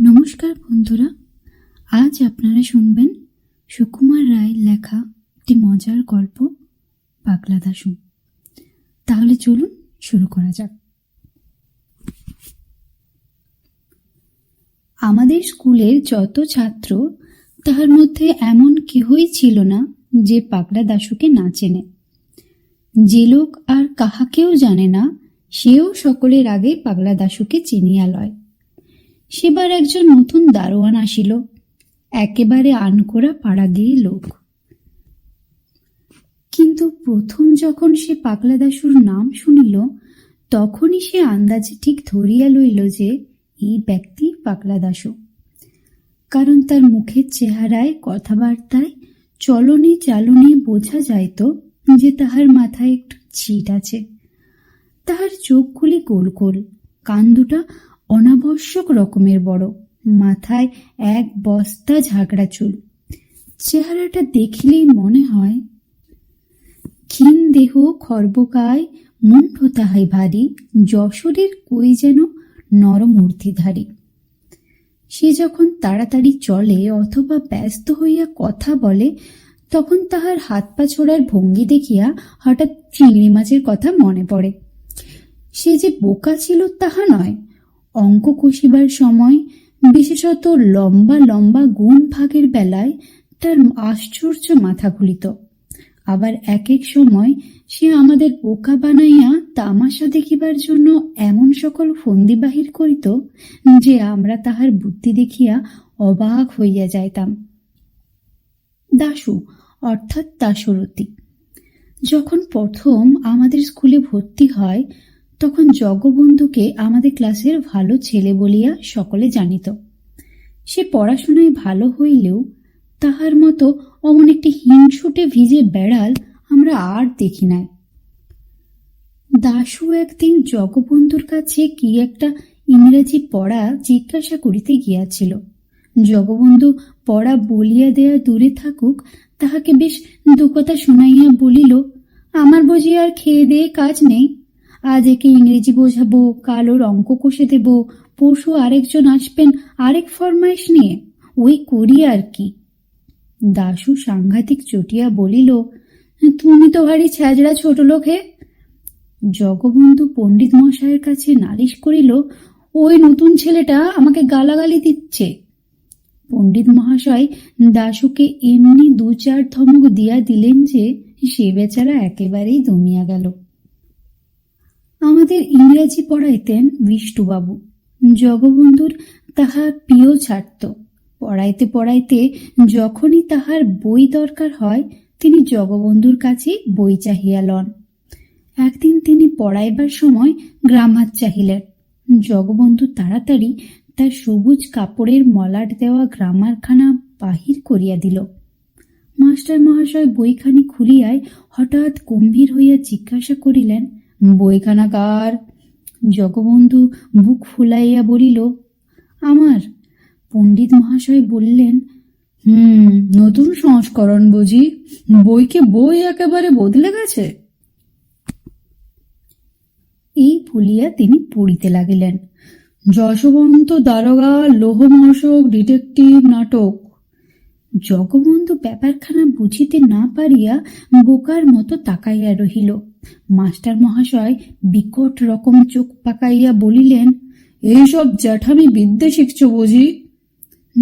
নমস্কার বন্ধুরা, আজ আপনারা শুনবেন সুকুমার রায়ের লেখা একটি মজার গল্প, পাগলা দাসু তাহলে চলুন শুরু করা যাক। আমাদের স্কুলের যত ছাত্র, তাহার মধ্যে এমন কেহই ছিল না যে পাগলা দাশুকে না চেনে। যে লোক আর কাহাকেও জানে না, সেও সকলের আগে পাগলা দাশুকে চিনিয়া লয়। সেবার একজন নতুন দারোয়ান আসিল। একেবারে আনকোরা পাড়াগেয়ে লোক। কিন্তু প্রথম যখন সে পাগলা দাসুর নাম শুনিল, তখনই সে আন্দাজে ঠিক ধরিয়া লইল যে, এই ব্যক্তি পাগলা দাসু কারণ তার মুখের চেহারায় কথাবার্তায় চলনে চালনে বোঝা যাইত যে তাহার মাথায় একটু ছিট আছে। তাহার চোখগুলি গোল গোল, কান দুটা অনাবশ্যক রকমের বড়, মাথায় এক বস্তা ঝাঁকড়া চুল। চেহারাটা দেখিলেই মনে হয়, ক্ষীণ দেহ খর্বকায় মুন্ড তাহাই ভারী, যশোরের কই যেন নরমূর্তিধারী সে যখন তাড়াতাড়ি চলে অথবা ব্যস্ত হইয়া কথা বলে, তখন তাহার হাত পা ছোড়ার ভঙ্গি দেখিয়া হঠাৎ চিংড়ি মাছের কথা মনে পড়ে। সে যে বোকা ছিল তাহা নয় অঙ্ক কষিবার সময় বিশেষত লম্বা লম্বা গুণ ভাগের বেলায় তার আশ্চর্য মাথা খুলিত আবার এক এক সময় সে আমাদের বোকা বানাইয়া তামাশা দেখিবার জন্য এমন সকল ফন্দি বাহির করিত যে আমরা তাহার বুদ্ধি দেখিয়া অবাক হইয়া যাইতাম। দাশু, অর্থাৎ দাশরথী, যখন প্রথম আমাদের স্কুলে ভর্তি হয় তখন জগবন্ধুকে আমাদের ক্লাসের ভালো ছেলে বলিয়া সকলে জানিত। সে পড়াশোনায় ভালো হইলেও তাহার মতো অমন একটি হিংসুটে ভিজে বেড়াল আমরা আর দেখি নাই। দাশু একদিন জগবন্ধুর কাছে কি একটা ইংরেজি পড়া জিজ্ঞাসা করিতে গিয়াছিল। জগবন্ধু পড়া বলিয়া দেয়া দূরে থাকুক, তাহাকে বেশ দুকথা শুনাইয়া বলিল, আমার বুঝি আর খেয়ে দেয়ে কাজ নেই? আজ একে ইংরেজি বোঝাবো, কাল অঙ্ক কষে দেব, পরশু আরেকজন আসবেন, আরেক ফরমাইশ নিয়ে। ওই করি আর কি। দাশু সাংঘাতিক চটিয়া বলিল, তুমি তো ভারী ছ্যাজড়া ছোট লোক হে। জগবন্ধু পণ্ডিত মশাইয়ের কাছে নালিশ করিল, ওই নতুন ছেলেটা আমাকে গালাগালি দিচ্ছে। পণ্ডিত মহাশয় দাশুকে এমনি দু চার ধমক দিয়া দিলেন যে সে বেচারা একেবারেই দমিয়া গেল। আমাদের ইংরেজি পড়াইতেন বিষ্টুবাবু জগবন্ধুর তাহা প্রিয় ছাড়ত। পড়াইতে পড়াইতে যখনই তাহার বই দরকার হয়, তিনি জগবন্ধুর কাছে বই চাহিয়া লন। একদিন তিনি পড়াইবার সময় গ্রামার চাহিলেন। জগবন্ধু তাড়াতাড়ি তার সবুজ কাপড়ের মলাট দেওয়া গ্রামারখানা বাহির করিয়া দিল। মাস্টার মহাশয় বইখানি খুলিয়ায় হঠাৎ গম্ভীর হইয়া জিজ্ঞাসা করিলেন বইখানা কার জগবন্ধু বুক ফুলাইয়া বলিল, আমার পণ্ডিত মহাশয় বললেন, হুম, নতুন সংস্করণ বুঝি, বইকে বই একেবারে বদলে গেছে? এই বলিয়া তিনি পড়িতে লাগিলেন। যশবন্ত দারোগা লোহমশক ডিটেকটিভ নাটক। জগবন্ধু ব্যাপারখানা বুঝিতে না পারিয়া বোকার মতো তাকাইয়া রহিল। মাস্টার মহাশয় বিকট রকম চোখ পাকাইয়া বলিলেন, এইসব জ্যাঠামি বিদ্যে শিখছ বুঝি?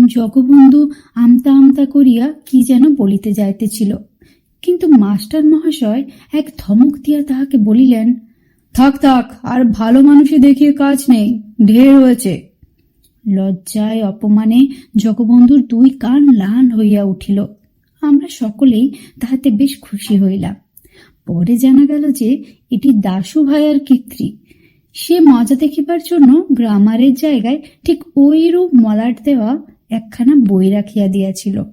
জগবন্ধু, আমতা আমতা করিয়া কি যেন বলিতে যাইতেছিল। কিন্তু মাস্টার মহাশয় এক ধমক দিয়া তাহাকে বলিলেন, থাক থাক, আর ভালো মানুষে দেখিয়ে কাজ নেই, ঢের হয়েছে। লজ্জায় অপমানে জগবন্ধুর দুই কান লাল হইয়া উঠিল। আমরা সকলেই তাহাতে বেশ খুশি হইলাম। পরে জানা গেল যে এটি দাশু ভাইয়ার কীর্তি সে মজা দেখিবার জন্য গ্রামারের জায়গায় ঠিক ওইরূপ মলাট দেওয়া একখানা বই রাখিয়া দিয়াছিল।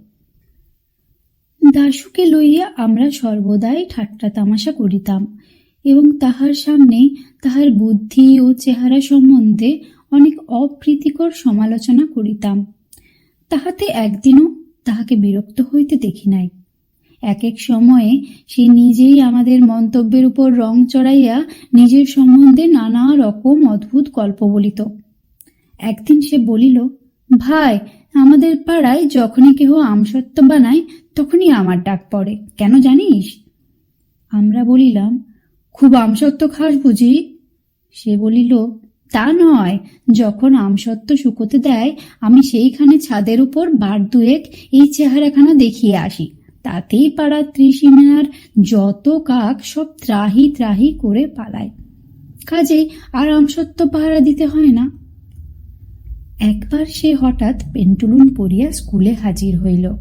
দাশুকে লইয়া আমরা সর্বদাই ঠাট্টা তামাশা করিতাম এবং তাহার সামনে তাহার বুদ্ধি ও চেহারা সম্বন্ধে অনেক অপ্রীতিকর সমালোচনা করিতাম। তাহাতে একদিনও তাহাকে বিরক্ত হইতে দেখি নাই। এক এক সময়ে সে নিজেই আমাদের মন্তব্যের উপর রং চড়াইয়া নিজের সম্বন্ধে নানা রকম অদ্ভুত গল্প বলিত। একদিন সে বলিল, ভাই, আমাদের পাড়ায় যখনই কেহ আমসত্ত্ব বানায়, তখনই আমার ডাক পড়ে। কেন জানিস? আমরা বলিলাম, খুব আমসত্ত্ব খাস বুঝি? সে বলিল, তা নয়, যখন আমসত্ত্ব শুকোতে দেয়, আমি সেইখানে ছাদের উপর বার দুয়েক এই চেহারাখানা দেখিয়ে আসি। তাতেই পাড়ার ত্রিসীমানার যত কাক সব ত্রাহি ত্রাহি করে পালায়। কাজেই আর আমসত্ত্ব পাহারা দিতে হয় না। একবার সে হঠাৎ পেন্টুলুন পরিয়া স্কুলে হাজির হইল।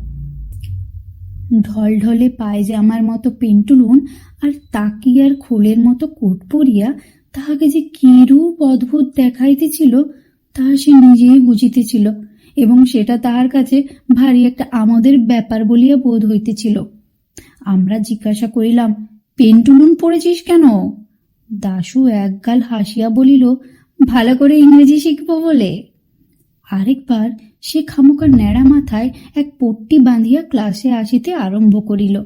ঢলঢলে পায়জামার মতো পেন্টুলুন আর তাকিয়ার খোলের মতো কোট পরিয়া তাহাকে যে কিরূপ অদ্ভুত দেখাইতেছিল, তাহা সে নিজেই বুঝিতেছিল। এবং সেটা তাহার কাছে ভারী একটা আমোদের ব্যাপার বলিয়া বোধ হইতেছিল। আমরা জিজ্ঞাসা করিলাম, পেন্টুলুন পড়েছিস কেন? দাশু একগাল হাসিয়া বলিল, ভালো করে ইংরেজি শিখব বলে। আরেকবার সে খামোকা ন্যাড়া মাথায় এক পট্টি বাঁধিয়া ক্লাসে আসিতে আরম্ভ করিল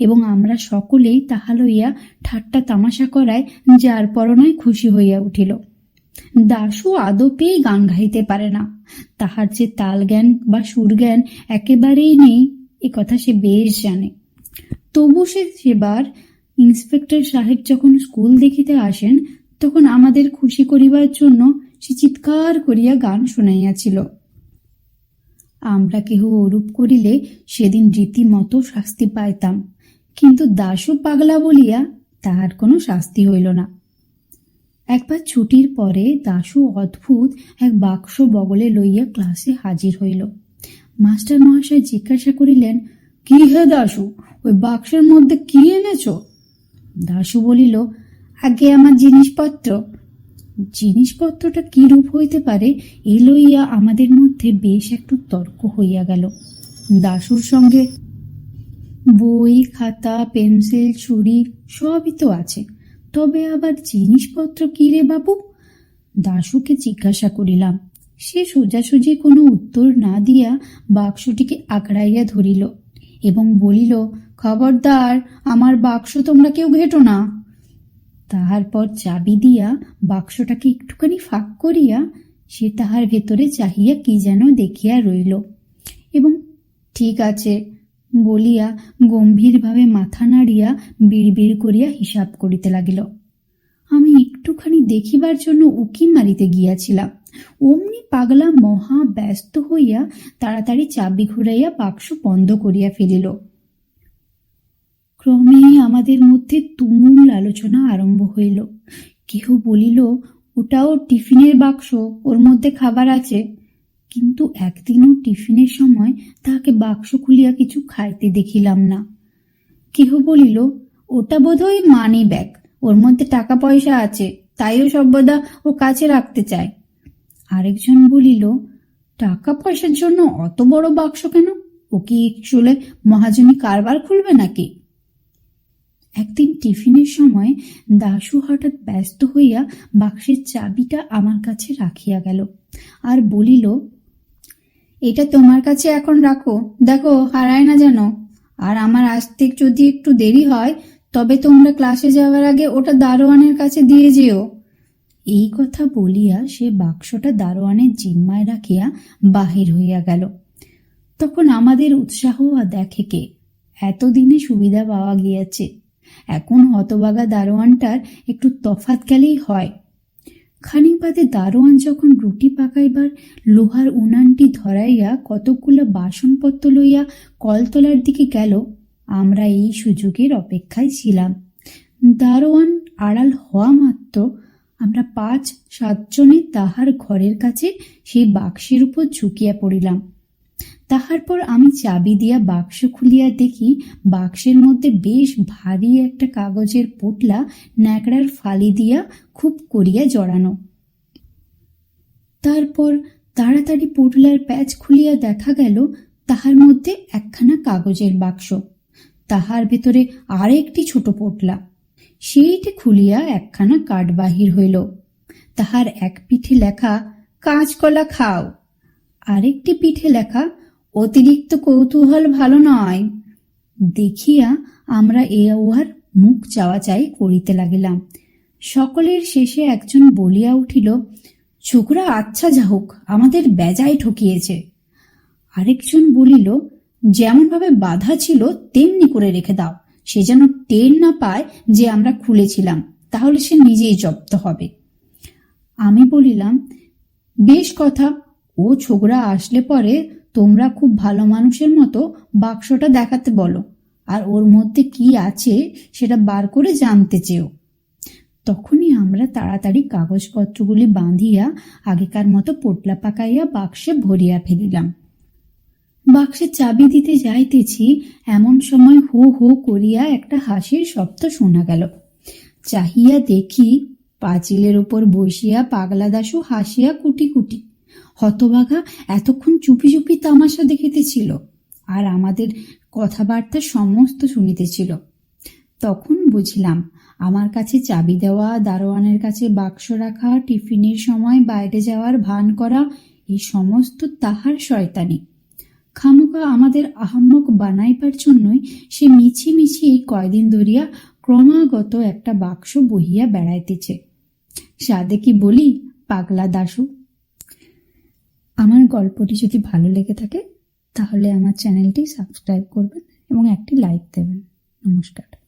এবং আমরা সকলেই তাহা লইয়া ঠাট্টা তামাশা করায় যার পরনায় খুশি হইয়া উঠিল। দাশু আদপেই গান গাইতে পারে না। তাহার যে তাল জ্ঞান বা সুর জ্ঞান একেবারেই নেই, এ কথা সে বেশ জানে। তবু সে সেবার ইন্সপেক্টর সাহেব যখন স্কুল দেখিতে আসেন, তখন আমাদের খুশি করিবার জন্য সে চিৎকার করিয়া গান শুনাইয়াছিল। আমরা কেহ ওরূপ করিলে সেদিন রীতিমতো শাস্তি পাইতাম, কিন্তু দাশু পাগলা বলিয়া তাহার কোনো শাস্তি হইল না। একবার ছুটির পরে দাশু অদ্ভুত এক বাক্স বগলে লইয়া ক্লাসে হাজির হইল। মাস্টার মহাশয় জিজ্ঞাসা করিলেন, কি হে দাশু, ওই বাক্সের মধ্যে কি এনেছ? দাশু বলিল, আগে আমার জিনিসপত্র। জিনিসপত্রটা কি রূপ হইতে পারে, এ লইয়া আমাদের মধ্যে বেশ একটু তর্ক হইয়া গেল। দাশুর সঙ্গে, বই, খাতা, পেন্সিল, ছুরি সবই তো আছে। তবে আবার জিনিসপত্র কি রে বাবু? দাশুকে জিজ্ঞাসা করিলাম। সে সোজাসুজি কোনো উত্তর না দিয়া বাক্সটিকে আঁকড়াইয়া ধরিল এবং বলিল, খবরদার, আমার বাক্স তোমরা কেউ ঘেটো না। তাহার পর চাবি দিয়া বাক্সটাকে একটুখানি ফাঁক করিয়া সে তাহার ভেতরে চাহিয়া কি যেন দেখিয়া রইল এবং, ঠিক আছে বলিয়া গম্ভীরভাবে মাথা নাড়িয়া বিড়বিড় করিয়া হিসাব করিতে লাগিল। আমি একটুখানি দেখিবার জন্য উকি মারিতে গিয়াছিলাম। অমনি পাগলা মহা ব্যস্ত হইয়া তাড়াতাড়ি চাবি ঘুরাইয়া বাক্স বন্ধ করিয়া ফেলিল। ক্রমে আমাদের মধ্যে তুমুল আলোচনা আরম্ভ হইল। কেহ বলিল, ওটাও টিফিনের বাক্স, ওর মধ্যে খাবার আছে। কিন্তু একদিনও টিফিনের সময় তাহাকে বাক্স খুলিয়া কিছু খাইতে দেখিলাম না। কেহ বলিল, ওটা বোধহয় মানি ব্যাগ। ওর মধ্যে টাকা পয়সা আছে, তাইও সর্বদা ও কাছে রাখতে চায়। আরেকজন বলিল টাকা পয়সার জন্য অত বড় বাক্স কেন? ও কি চলে মহাজনী কারবার খুলবে নাকি? একদিন টিফিনের সময় দাশু হঠাৎ ব্যস্ত হইয়া বাক্সের চাবিটা আমার কাছে রাখিয়া গেল, আর বলিল এটা তোমার কাছে এখন রাখো। দেখো, হারায় না যেন। আর আমার আসতে যদি একটু দেরি হয়, তবে তোমরা ক্লাসে যাওয়ার আগে ওটা দারোয়ানের কাছে দিয়ে যেও। এই কথা বলিয়া সে বাক্সটা দারোয়ানের জিম্মায় রাখিয়া বাহির হইয়া গেল। তখন আমাদের উৎসাহ দেখে কে? এতদিনে সুবিধা পাওয়া গিয়াছে। এখন হতবাগা দারোয়ানটার একটু তফাত গেলেই হয়। খানিক বাদে দারোয়ান যখন রুটি পাকাইবার লোহার উনানটি ধরাইয়া কতকগুলো বাসনপত্র লইয়া কলতলার দিকে গেল, আমরা এই সুযোগের অপেক্ষায় ছিলাম। দারোয়ান আড়াল হওয়া মাত্র আমরা পাঁচ সাতজনে তাহার ঘরের কাছে সেই বাক্সের উপর ঝুঁকিয়া পড়িলাম। তাহার পর আমি চাবি দিয়া বাক্স খুলিয়া দেখি বাক্সের মধ্যে বেশ ভারী একটা কাগজের পোটলা ন্যাকড়ার ফালি দিয়া খুব করিয়া জড়ানো। তারপর তাড়াতাড়ি পোটলার প্যাচ খুলিয়া দেখা গেল তাহার মধ্যে একখানা কাগজের বাক্স। তাহার ভেতরে আরেকটি ছোট পোটলা। সেইটি খুলিয়া একখানা কাঠ বাহির হইল। তাহার এক পিঠে লেখা, কাঁচকলা খাও। আরেকটি পিঠে লেখা অতিরিক্ত কৌতূহল ভালো নয়। দেখিয়া আমরা এ উহার মুখ চাওয়া চাই করিতে লাগিলাম। সকলের শেষে একজন বলিয়া উঠিল, ছোকরা আচ্ছা যা হোক, আমাদের বেজায় ঠকিয়েছে। আরেকজন বলিল, যেমনভাবে বাধা ছিল, তেমনি করে রেখে দাও। সে যেন টের না পায় যে আমরা খুলেছিলাম, তাহলে সে নিজেই জব্দ হবে। আমি বলিলাম, বেশ কথা, ও ছোকরা আসলে পরে তোমরা খুব ভালো মানুষের মতো বাক্সটা দেখাতে বলো, আর ওর মধ্যে কি আছে সেটা বার করে জানতে চেও। তখনই আমরা তাড়াতাড়ি কাগজপত্রগুলি বাঁধিয়া আগেকার মতো পোটলা পাকাইয়া বাক্সে ভরিয়া ফেলিলাম। বাক্সে চাবি দিতে যাইতেছি, এমন সময় হো হো করিয়া একটা হাসির শব্দ শোনা গেল। চাহিয়া দেখি পাঁচিলের ওপর বসিয়া পাগলা দাসু হাসিয়া কুটি কুটি হতবাঘা এতক্ষণ চুপি চুপি তামাশা দেখিতেছিল আর আমাদের কথাবার্তা সমস্ত শুনিতেছিল। তখন বুঝলাম, আমার কাছে চাবি দেওয়া, দারোয়ানের কাছে বাক্স রাখা, টিফিনের সময় বাইরে যাওয়ার ভান করা, এই সমস্ত তাহার শয়তানি। খামোকা আমাদের আহাম্মক বানাইবার জন্যই সে মিছি মিছি এই কয়দিন ধরিয়া ক্রমাগত একটা বাক্স বহিয়া বেড়াইতেছে। সাদে কি বলি, পাগলা দাসু আমার গল্পটি যদি ভালো লেগে থাকে, তাহলে আমার চ্যানেলটি সাবস্ক্রাইব করবেন এবং একটি লাইক দেবেন। নমস্কার।